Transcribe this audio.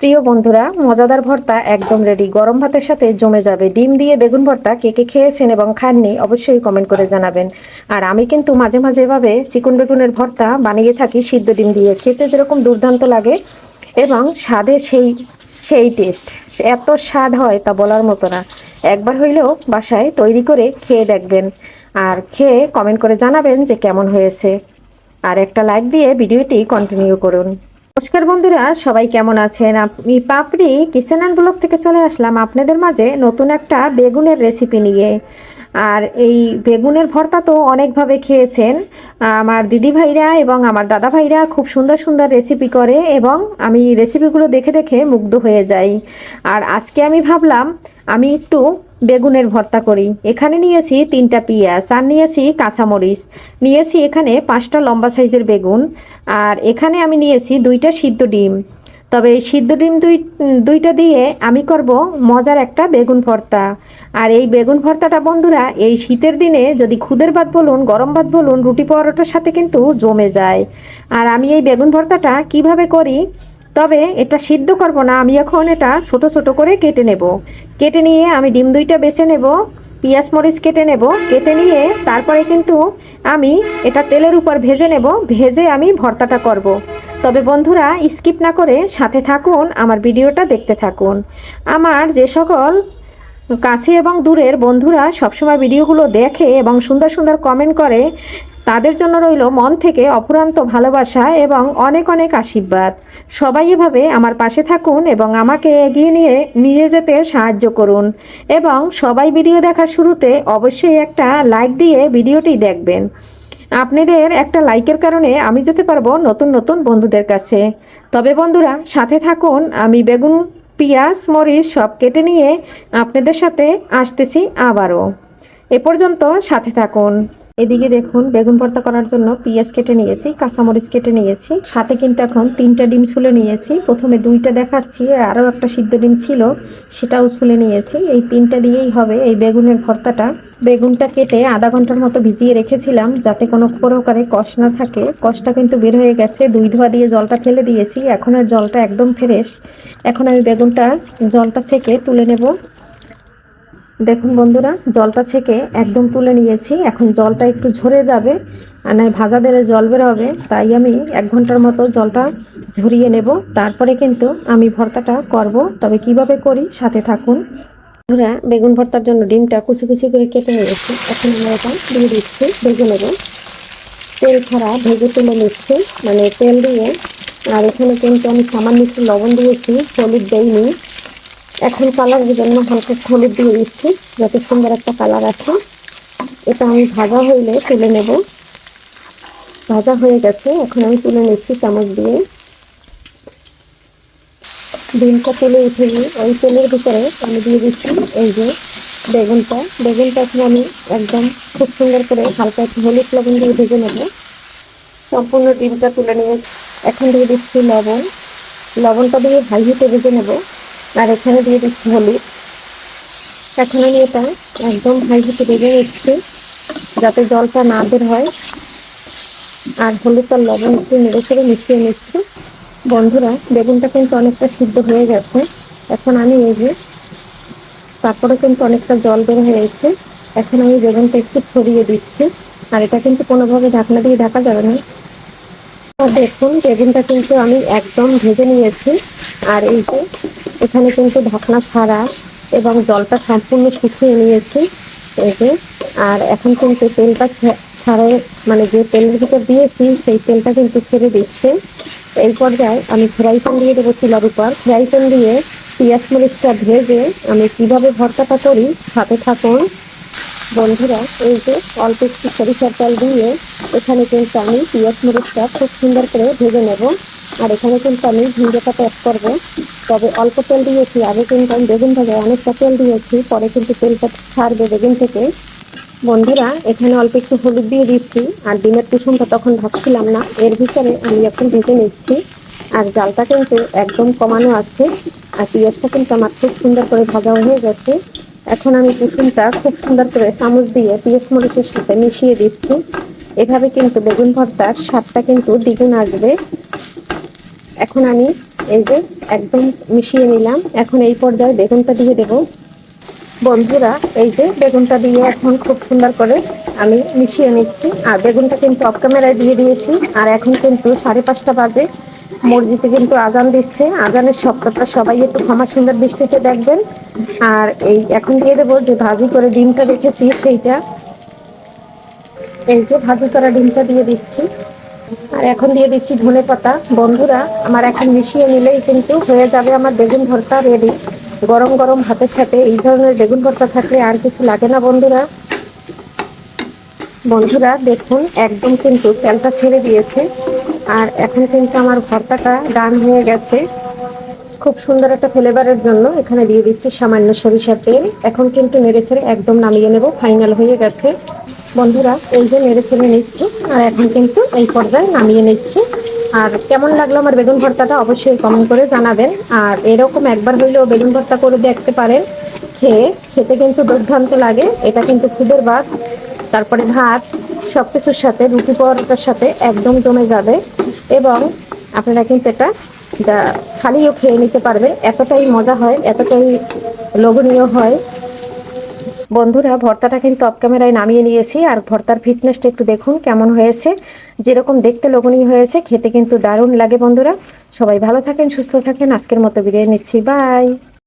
প্রিয় বন্ধুরা, মজাদার ভর্তা একদম রেডি গরম ভাতের সাথে জমে যাবে ডিম দিয়ে বেগুন ভর্তা। কে কে খেয়েছেন এবং খাননি, অবশ্যই কমেন্ট করে জানাবেন। আর আমি কিন্তু মাঝে মাঝে এভাবে চিকন বেগুনের ভর্তা বানিয়ে থাকি, সিদ্ধ ডিম দিয়ে। খেতে যেরকম দুর্দান্ত লাগে এবং স্বাদে সেই সেই টেস্ট এত স্বাদ হয় তা বলার মতো না। একবার হইলেও বাসায় তৈরি করে খেয়ে দেখবেন। আর খেয়ে কমেন্ট করে জানাবেন যে কেমন হয়েছে। আর একটা লাইক দিয়ে ভিডিওটি কন্টিনিউ করুন। নমস্কার বন্ধুরা, সবাই কেমন আছেন? আমি পাপড়ি কিচেন অ্যান্ড ব্লগ থেকে চলে আসলাম আপনাদের মাঝে নতুন একটা বেগুনের রেসিপি নিয়ে। আর এই বেগুনের ভর্তা তো অনেকভাবে খেয়েছেন। আমার দিদি ভাইরা এবং আমার দাদা ভাইরা খুব সুন্দর সুন্দর রেসিপি করে এবং আমি রেসিপিগুলো দেখে দেখে মুগ্ধ হয়ে যাই। আর আজকে আমি ভাবলাম, আমি একটু বেগুনের ভর্তা করি। এখানে নিয়েছি তিনটা পেঁয়াজ আর নিয়েছি কাঁচামরিচ। নিয়েছি এখানে পাঁচটা লম্বা সাইজের বেগুন আর এখানে আমি নিয়েছি দুইটা সিদ্ধ ডিম। তবে সিদ্ধ ডিম দুই, দুইটা দিয়ে আমি করব মজার একটা বেগুন ভর্তা। আর এই বেগুন ভর্তাটা বন্ধুরা, এই শীতের দিনে যদি খুদের ভাত বলুন, গরম ভাত বলুন, রুটি পরোটার সাথে কিন্তু জমে যায়। আর আমি এই বেগুন ভর্তাটা কীভাবে করি? তবে এটা সিদ্ধ করব না, আমি এখন এটা ছোট ছোট করে কেটে নেব। কেটে নিয়ে আমি ডিম দুইটা বেছে নেব, পেঁয়াজ মরিচ কেটে নেব, কেটে নিয়ে তারপরে কিন্তু আমি এটা তেলের উপর ভেজে নেব, ভেজে আমি ভর্তাটা করব। তবে বন্ধুরা, স্কিপ না করে সাথে থাকুন, আমার ভিডিওটা দেখতে থাকুন। আমার যে সকল কাছে এবং দূরের বন্ধুরা সবসময় ভিডিওগুলো দেখে এবং সুন্দর সুন্দর কমেন্ট করে, তাদের জন্য রইল মন থেকে অপুরান্ত ভালোবাসা এবং অনেক অনেক আশীর্বাদ। সবাই এভাবে আমার পাশে থাকুন এবং আমাকে এগিয়ে নিয়ে নিয়ে যেতে সাহায্য করুন। এবং সবাই ভিডিও দেখার শুরুতে অবশ্যই একটা লাইক দিয়ে ভিডিওটি দেখবেন। আপনাদের একটা লাইকের কারণে আমি যেতে পারব নতুন নতুন বন্ধুদের কাছে। তবে বন্ধুরা, সাথে থাকুন। আমি বেগুন, পেঁয়াজ, মরিচ সব কেটে নিয়ে আপনাদের সাথে আসতেছি আবারও। এ পর্যন্ত সাথে থাকুন। এদিকে দেখুন, বেগুন ভর্তা করার জন্য পেঁয়াজ কেটে নিয়েছি, কাঁচামরিচ কেটে নিয়েছি। সাথে কিন্তু এখন তিনটা ডিম ছুলে নিয়েছি। প্রথমে দুইটা দেখাচ্ছি, আরও একটা সিদ্ধ ডিম ছিল, সেটাও ছুলে নিয়েছি। এই তিনটা দিয়েই হবে এই বেগুনের ভর্তাটা। বেগুনটা কেটে আধা ঘণ্টার মতো ভিজিয়ে রেখেছিলাম, যাতে কোনো প্রকারে কষ না থাকে। কষটা কিন্তু বের হয়ে গেছে, দুই ধোয়া দিয়ে জলটা ফেলে দিয়েছি। এখন আর জলটা একদম ফ্রেশ। এখন আমি বেগুনটা, জলটা ছেঁকে তুলে নেব। দেখুন বন্ধুরা, জলটা ছেঁকে একদম তুলে নিয়েছি। এখন জলটা একটু ঝরে যাবে, আর নয় ভাজা দিলে জল বের হবে, তাই আমি এক ঘণ্টার মতো জলটা ঝরিয়ে নেব। তারপরে কিন্তু আমি ভর্তাটা করব। তবে কীভাবে করি, সাথে থাকুন। বন্ধুরা, বেগুন ভর্তার জন্য ডিমটা কুচি কুচি করে কেটে নিয়েছি। এখন আমরা এটা দিয়ে দিচ্ছি নেব। তেল ছাড়া ভেজে তুলে নিচ্ছি মানে তেল দিয়ে। আর এখানে কিন্তু আমি সামান্য একটু লবণ দিয়েছি, হলুদ দেইনি। এখন কালারের জন্য হালকা হলুদ দিয়ে দিচ্ছি, যাতে সুন্দর একটা কালার আসে। এটা আমি ভাজা হইলে তুলে নেব। ভাজা হয়ে গেছে, এখন আমি তুলে নিচ্ছি চামচ দিয়ে। ডিমটা তুলে উঠে ওই তেলের ভিতরে আমি দিয়ে দিচ্ছি এই যে বেগুনটা। বেগুনটা এখন আমি একদম খুব সুন্দর করে হালকা একটু হলুদ লবণ দিয়ে ভেজে নেব। সম্পূর্ণ ডিমটা তুলে নিয়ে এখন দিয়ে দিচ্ছি লবণ। লবণটা দিয়ে হাই হিটে ভেজে নেব। আর এখানে দিয়ে দিচ্ছি হলুদ। এখন আমি এটা একদম ভাই হিটে ভেজে নিচ্ছি, যাতে জলটা না বের হয়। আর হলুদ আর লবণ একটু নেড়ে চেড়ে মিশিয়ে নিচ্ছি। বন্ধুরা, বেগুনটা কিন্তু অনেকটা সিদ্ধ হয়ে গেছে। এখন আমি এই যে তারপরে কিন্তু অনেকটা জল বের হয়েছে। এখন আমি বেগুনটা একটু ছড়িয়ে দিচ্ছি। আর এটা কিন্তু কোনোভাবে ঢাকনা দিয়ে ঢাকা যাবে না। দেখুন, বেগুনটা কিন্তু আমি একদম ভেজে নিয়েছি। আর এই যে এখানে কিন্তু ঢাকনা ছাড়া এবং জলটা সম্পূর্ণ শুকিয়ে নিয়েছি এই যে। আর এখন কিন্তু তেলটা ছাড়াই মানে যে তেলের ভিতর দিয়েছি, সেই তেলটা কিন্তু ছেড়ে দিচ্ছে। এই পর্যায়ে আমি ফ্রাই প্যান দিয়ে দেবো চুলার উপর। ফ্রাই প্যান দিয়ে পেঁয়াজ মরিচটা ভেজে আমি কীভাবে ভর্তাটা করি, সাথে থাকুন। বন্ধুরা, এই যে অল্প একটু সরিষার তেল দিয়ে এখানে কিন্তু আমি পেঁয়াজ মরিচটা খুব সুন্দর করে ভেজে নেব। আর এখানে কিন্তু আমি ঝিঙ্গেটা অ্যাড করব। তবে অল্প তেল দিয়েছি, আগে কিন্তু আমি বেগুন ভাজে অনেকটা তেল দিয়েছি, পরে কিন্তু তেলটা ছাড়বে বেগুন থেকে। বন্ধুরা, এখানে অল্প একটু হলুদ দিয়ে দিচ্ছি, আর ডিমের কুসুমটা তখন ভাবছিলাম না, এর ভিতরে আমি এখন ভেজে নিচ্ছি। আর জালটা কিন্তু একদম কমানো আছে, আর পিঁয়াজটা কিন্তু আমার খুব সুন্দর করে ভাজা হয়ে গেছে। এখন আমি কুসুমটা খুব সুন্দর করে চামচ দিয়ে পিঁয়াজ মরিচের সাথে মিশিয়ে দিচ্ছি। এভাবে কিন্তু বেগুন ভর্তার স্বাদটা কিন্তু দ্বিগুণ আসবে। এখন আমি এই যে একদম মিশিয়ে নিলাম। এখন এই পর্যায়ে বেগুনটা দিয়ে দেব। বন্ধুরা, এই যে বেগুনটা দিয়ে এখন খুব সুন্দর করে আমি মিশিয়ে নিচ্ছি। আর বেগুনটা কিন্তু অফ ক্যামেরায় দিয়ে দিয়েছি। আর এখন কিন্তু সাড়ে পাঁচটা বাজে। মসজিদে কিন্তু আজান দিচ্ছে। আজানের শব্দটা সবাই একটু ক্ষমা সুন্দর দৃষ্টিতে দেখবেন। আর এই এখন দিয়ে দেবো যে ভাজি করে ডিমটা রেখেছি সেইটা। এই যে ভাজি করা ডিমটা দিয়ে দিচ্ছি। আর এখন দিয়ে দিচ্ছি ধনে পাতা। বন্ধুরা, আমার এখন মিশিয়ে নিলেই কিন্তু হয়ে যাবে আমার বেগুন ভর্তা রেডি গরম গরম ভাতের সাথে এই ধরনের বেগুন ভর্তা থাকলে আর কিছু লাগে না বন্ধুরা। বন্ধুরা, দেখুন, একদম কিন্তু তেলটা ছেড়ে দিয়েছে। আর এখন কিন্তু আমার ভর্তাটা ডান হয়ে গেছে। খুব সুন্দর একটা ফ্লেভারের জন্য এখানে দিয়ে দিচ্ছি সামান্য সরিষার তেল। এখন কিন্তু ছেড়ে একদম নামিয়ে নেব। ফাইনাল হয়ে গেছে। বন্ধুরা, এই যে নেড়ে ছেড়ে নিচ্ছি, আর এখন কিন্তু এই পর্যায়ে নামিয়ে নিচ্ছি। আর কেমন লাগল আমার বেগুন ভর্তাটা অবশ্যই কমেন্ট করে জানাবেন। আর এরকম একবার হইলেও বেগুন ভর্তা করে দেখতে পারেন খেয়ে খেতে কিন্তু দুর্দান্ত লাগে। এটা কিন্তু খুদের ভাত, তারপরে ভাত, সব কিছুর সাথে, রুটি পরোটার সাথে একদম জমে যাবে। এবং আপনারা কিন্তু এটা খালিও খেয়ে নিতে পারবে এতটাই মজা হয়, এতটাই লোভনীয় হয়। বন্ধুরা, ভর্তাটা কিন্তু অফ ক্যামেরায় নামিয়ে নিয়েছি। আর ভর্তার ফিটনেসটা একটু দেখুন কেমন হয়েছে। যেরকম দেখতে লোভনীয় হয়েছে, খেতে কিন্তু দারুণ লাগে বন্ধুরা। সবাই ভালো থাকেন, সুস্থ থাকেন। আজকের মতো বিদায় নিচ্ছি। বাই